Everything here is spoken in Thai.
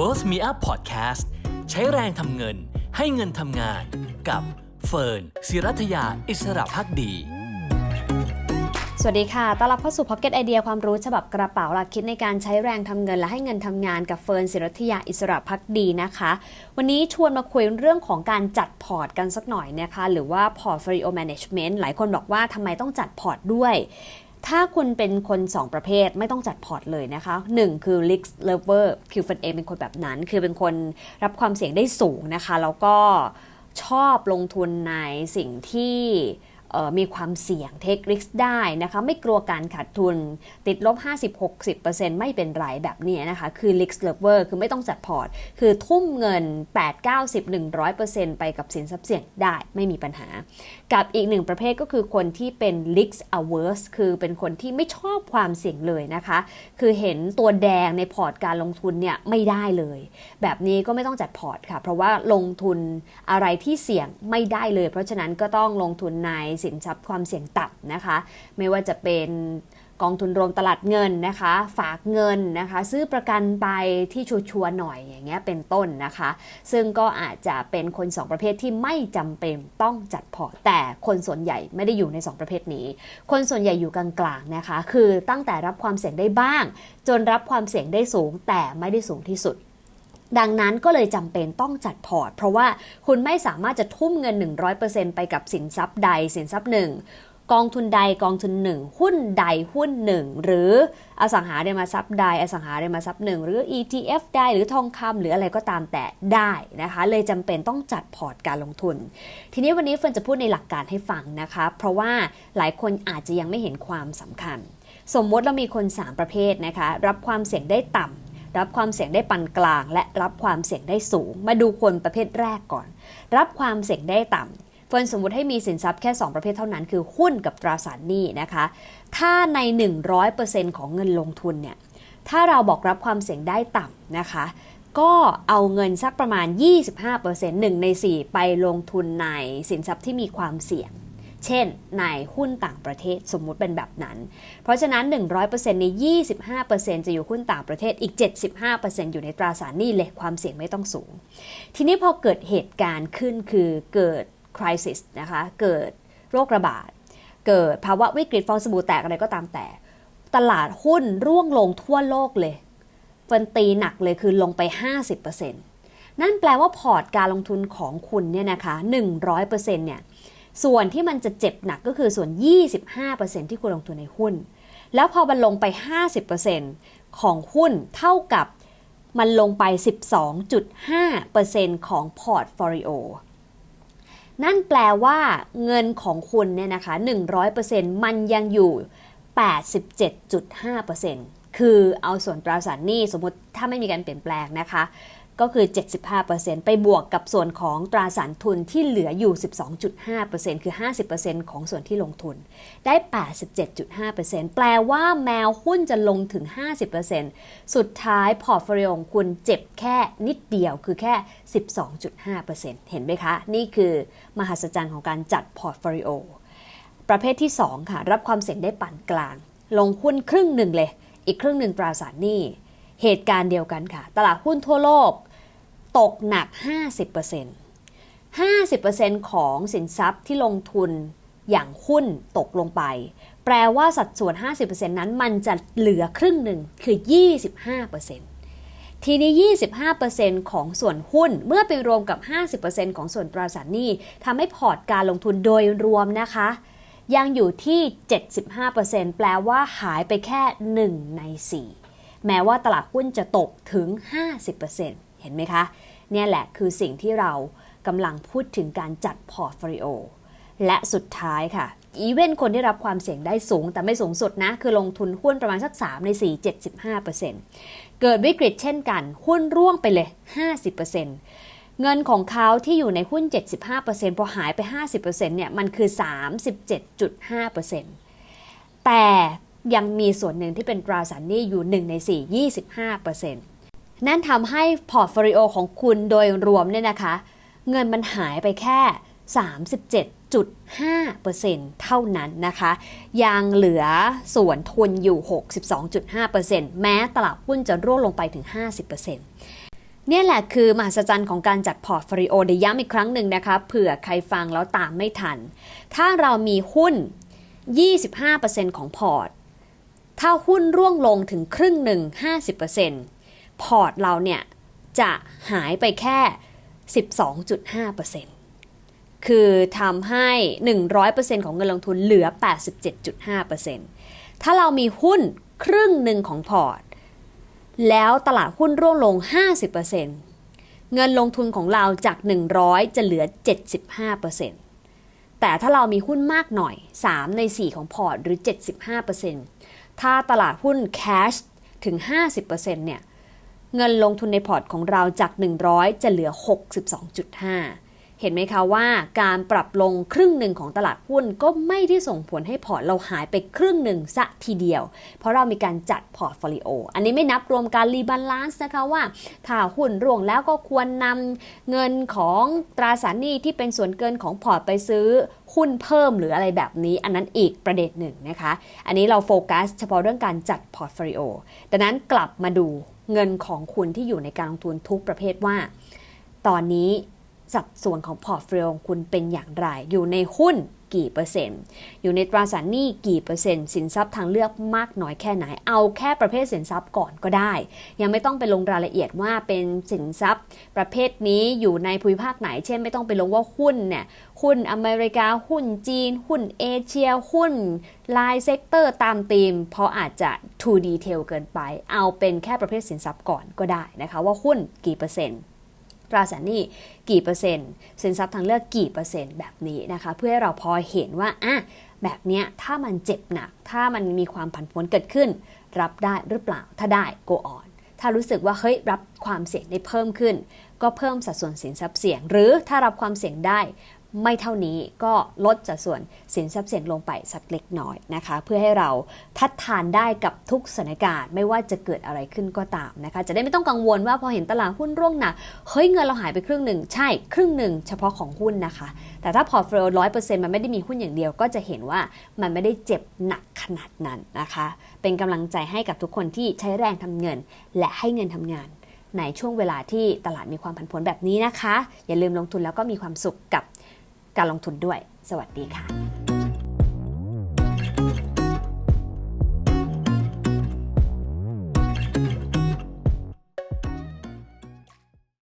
Worth Me Up Podcast ใช้แรงทำเงินให้เงินทำงานกับเฟิร์นศิรัทยาอิสระพักดี สวัสดีค่ะ ต้อนรับเข้าสู่ Pocket ไอเดียความรู้ฉบับกระเป๋าหลักคิดในการใช้แรงทำเงินและให้เงินทำงานกับเฟิร์นศิรัทยาอิสระพักดีนะคะ วันนี้ชวนมาคุยเรื่องของการจัดพอร์ตกันสักหน่อยนะคะ หรือว่า Portfolio Management หลายคนบอกว่าทำไมต้องจัดพอร์ตด้วย ถ้าคุณเป็นคน2ประเภทไม่ต้องจัดพอร์ตเลยนะคะ 1 คือ risk lover คือเฟิร์นเองเป็นคนแบบนั้น คือเป็นคนรับความเสี่ยงได้สูงนะคะ แล้วก็ชอบลงทุนในสิ่งที่มีความเสี่ยง take risk ได้นะคะ ไม่กลัวการขาดทุนติดลบ 50-60%ไม่เป็นไรแบบนี้นะคะ คือ risk lover คือไม่ต้องจัดพอร์ต คือทุ่มเงิน 8-90-100%ไปกับสินทรัพย์เสี่ยงได้ไม่มีปัญหากับอีกหนึ่งประเภทก็คือคนที่เป็น risk averse คือเป็นคนที่ไม่ชอบความเสี่ยงเลยนะคะ คือเห็นตัวแดงในพอร์ตการลงทุนเนี่ยไม่ได้เลย แบบนี้ก็ไม่ต้องจัดพอร์ตค่ะ เพราะว่าลงทุนอะไรที่เสี่ยงไม่ได้เลย เพราะฉะนั้นก็ต้องลงทุนในสินทรัพย์ความเสี่ยงต่ำนะคะ ไม่ว่าจะเป็น กองทุนรวมตลาดเงินนะคะ ฝากเงินนะคะ ซื้อประกันไปที่ชัวร์ๆหน่อยอย่างเงี้ยเป็นต้นนะคะ ซึ่งก็อาจจะเป็นคน 2 ประเภทที่ไม่จำเป็นต้องจัดพอร์ตแต่คนส่วนใหญ่ไม่ได้อยู่ใน 2 ประเภทนี้ คนส่วนใหญ่อยู่กลางๆนะคะ คือตั้งแต่รับความเสี่ยงได้บ้าง จนรับความเสี่ยงได้สูง แต่ไม่ได้สูงที่สุดดังนั้นก็เลยจำเป็นต้องจัดพอร์ต เพราะว่าคุณไม่สามารถจะทุ่มเงิน 100%ไปกับสินทรัพย์ใดสินทรัพย์หนึ่ง กองทุนใดกองทุนหนึ่งหุ้นใดหุ้นหนึ่งหรืออสังหาริมทรัพย์ใดอสังหาริมทรัพย์หนึ่งหรือ ETF ใดหรือทองคำหรืออะไรก็ตามแต่ได้นะคะ เลยจำเป็นต้องจัดพอร์ตการลงทุน ทีนี้วันนี้เฟิร์นจะพูดในหลักการให้ฟังนะคะ เพราะว่าหลายคนอาจจะยังไม่เห็นความสำคัญ สมมติเรามีคน 3 ประเภทนะคะ รับความเสี่ยงได้ต่ำรับความเสี่ยงได้ปานกลาง และรับความเสี่ยงได้สูง มาดูคนประเภทแรกก่อน รับความเสี่ยงได้ต่ำ เฟิร์นสมมุติให้มีสินทรัพย์แค่ 2 ประเภทเท่านั้น คือหุ้นกับตราสารหนี้นะคะ ถ้าใน 100%ของเงินลงทุนเนี่ย ถ้าเราบอกรับความเสี่ยงได้ต่ำนะคะ ก็เอาเงินสักประมาณ 25% 1 ใน 4 ไปลงทุนในสินทรัพย์ที่มีความเสี่ยงเช่นในหุ้นต่างประเทศสมมุติเป็นแบบนั้น เพราะฉะนั้น 100%ใน 25%จะอยู่หุ้นต่างประเทศ อีก 75%อยู่ในตราสารหนี้เลยความเสี่ยงไม่ต้องสูง ทีนี้พอเกิดเหตุการณ์ขึ้นคือเกิด crisis นะคะเกิดโรคระบาด เกิดภาวะวิกฤตฟองสบู่แตกอะไรก็ตามแต่ ตลาดหุ้นร่วงลงทั่วโลกเลยเฟินตีหนักเลยคือลงไป 50%นั่นแปลว่าพอร์ตการลงทุนของคุณเนี่ยนะคะ 100%เนี่ยส่วนที่มันจะเจ็บหนักก็คือส่วน 25%ที่คุณลงทุนในหุ้น แล้วพอมันลงไป 50%ของหุ้นเท่ากับมันลงไป 12.5%ของพอร์ตโฟลิโอ นั่นแปลว่าเงินของคุณเนี่ยนะคะ 100%มันยังอยู่ 87.5%คือเอาส่วนตราสารหนี้สมมติถ้าไม่มีการเปลี่ยนแปลงนะคะ ก็คือ 75%ไปบวกกับส่วนของตราสารทุนที่เหลืออยู่ 12.5%คือ 50%ของส่วนที่ลงทุน ได้ 87.5%แปลว่าแมวหุ้นจะลงถึง 50%สุดท้ายพอร์ตโฟลิโอของคุณเจ็บแค่นิดเดียวคือแค่ 12.5%เห็นไหมคะ นี่คือมหัศจรรย์ของการจัดพอร์ตโฟลิโอประเภทที่ 2 ค่ะ รับความเสี่ยงได้ปานกลาง ลงหุ้นครึ่งหนึ่งเลย อีกครึ่งหนึ่งตราสารหนี้เหตุการณ์เดียวกันค่ะ ตลาดหุ้นทั่วโลก ตกหนัก 50% 50%ของสินทรัพย์ที่ลงทุนอย่างหุ้นตกลงไป แปลว่าสัดส่วน 50%นั้นมันจะเหลือครึ่งหนึ่งคือ 25%ทีนี้ 25%ของส่วนหุ้นเมื่อไปรวมกับ 50%ของส่วนตราสารหนี้ทำให้พอร์ตการลงทุนโดยรวมนะคะ ยังอยู่ที่ 75%แปลว่าหายไปแค่ 1 ใน 4 แม้ว่าตลาดหุ้นจะตกถึง 50%เห็นไหมคะ เนี่ยแหละคือสิ่งที่เรากำลังพูดถึงการจัดพอร์ตโฟลิโอและสุดท้ายค่ะ อีเวนคนที่รับความเสี่ยงได้สูงแต่ไม่สูงสุดนะ คือลงทุนหุ้นประมาณสัก 3 ใน 4 75%เกิดวิกฤตเช่นกัน หุ้นร่วงไปเลย 50%เงินของเขาที่อยู่ในหุ้น 75%พอหายไป 50%เนี่ย มันคือ 37.5%แต่ยังมีส่วนหนึ่งที่เป็นตราสารหนี้อยู่ 1 ใน 4 25% นั่นทำให้พอร์ตโฟลิโอของคุณโดยรวมเนี่ยนะคะ เงินมันหายไปแค่ 37.5%เท่านั้นนะคะ ยังเหลือส่วนทุนอยู่ 62.5%แม้ตลาดหุ้นจะร่วงลงไปถึง 50%เนี่ยแหละคือมหัศจรรย์ของการจัดพอร์ตโฟลิโอเดี๋ยวย้ำอีกครั้งหนึ่งนะคะเผื่อใครฟังแล้วตามไม่ทัน ถ้าเรามีหุ้น 25%ของพอร์ต ถ้าหุ้นร่วงลงถึงครึ่งหนึ่ง 50% พอร์ตเราเนี่ย จะหายไปแค่ 12.5%คือทำให้ 100%ของเงินลงทุนเหลือ 87.5%ถ้าเรามีหุ้นครึ่งหนึ่งของพอร์ต แล้วตลาดหุ้นร่วงลง 50%เงินลงทุนของเราจาก 100 จะเหลือ 75%แต่ถ้าเรามีหุ้นมากหน่อย 3 ใน 4 ของพอร์ตหรือ 75%ถ้าตลาดหุ้นแคชถึง 50%เนี่ย เงินลงทุนในพอร์ตของเราจาก 100 จะเหลือ 62.5 เห็นไหมคะว่าการปรับลงครึ่งหนึ่งของตลาดหุ้นก็ไม่ได้ส่งผลให้พอร์ตเราหายไปครึ่งหนึ่งซะทีเดียว เพราะเรามีการจัดพอร์ตโฟลิโอ อันนี้ไม่นับรวมการรีบาลานซ์นะคะว่า ถ้าหุ้นร่วงแล้วก็ควรนำเงินของตราสารหนี้ที่เป็นส่วนเกินของพอร์ตไปซื้อหุ้นเพิ่มหรืออะไรแบบนี้อันนั้นอีกประเด็นหนึ่งนะคะ อันนี้เราโฟกัสเฉพาะเรื่องการจัดพอร์ตโฟลิโอดังนั้นกลับมาดู เงินของคุณที่อยู่ในการลงทุนทุกประเภทว่า ตอนนี้สัดส่วนของพอร์ตโฟลิโอของคุณเป็นอย่างไร อยู่ในหุ้น กี่เปอร์เซ็นต์ อยู่ในตราสารหนี้กี่เปอร์เซ็นต์ สินทรัพย์ทางเลือกมากน้อยแค่ไหน เอาแค่ประเภทสินทรัพย์ก่อนก็ได้ ยังไม่ต้องไปลงรายละเอียดว่าเป็นสินทรัพย์ ประเภทนี้อยู่ในภูมิภาคไหน เช่นไม่ต้องไปลงว่าหุ้นเนี่ย หุ้นอเมริกา หุ้นจีน หุ้นเอเชีย หุ้นรายเซกเตอร์ตามธีม เพราะอาจจะ too detail เกินไป เอาเป็นแค่ประเภทสินทรัพย์ก่อนก็ได้นะคะว่าหุ้นกี่เปอร์เซ็นต์ ตราสารหนี้กี่เปอร์เซ็นต์สินทรัพย์ทางเลือกกี่เปอร์เซ็นต์แบบนี้นะคะ เพื่อให้เราพอเห็นว่าอะแบบเนี้ยถ้ามันเจ็บหนัก ถ้ามันมีความผันผวนเกิดขึ้น รับได้หรือเปล่าถ้าได้ go on ถ้ารู้สึกว่าเฮ้ยรับความเสี่ยงได้เพิ่มขึ้น ก็เพิ่มสัดส่วนสินทรัพย์เสี่ยง หรือถ้ารับความเสี่ยงได้ ไม่เท่านี้ก็ลดสัดส่วนสินทรัพย์เสี่ยงลงไปสักเล็กน้อยนะคะ เพื่อให้เราทัดทานได้กับทุกสถานการณ์ไม่ว่าจะเกิดอะไรขึ้นก็ตามนะคะ จะได้ไม่ต้องกังวลว่าพอเห็นตลาดหุ้นร่วงหนักเฮ้ยเงินเราหายไปครึ่งหนึ่งใช่ครึ่งหนึ่งเฉพาะของหุ้นนะคะ แต่ถ้าพอร์ตโฟลิโอร้อยเปอร์เซ็นต์มันไม่ได้มีหุ้นอย่างเดียว ก็จะเห็นว่ามันไม่ได้เจ็บหนักขนาดนั้นนะคะ เป็นกำลังใจให้กับทุกคนที่ใช้แรงทำเงิน และให้เงินทำงานในช่วงเวลาที่ตลาดมีความผันผวนแบบนี้นะคะ อย่าลืมลงทุนแล้วก็มีความสุขกับ การลงทุนด้วย สวัสดีค่ะ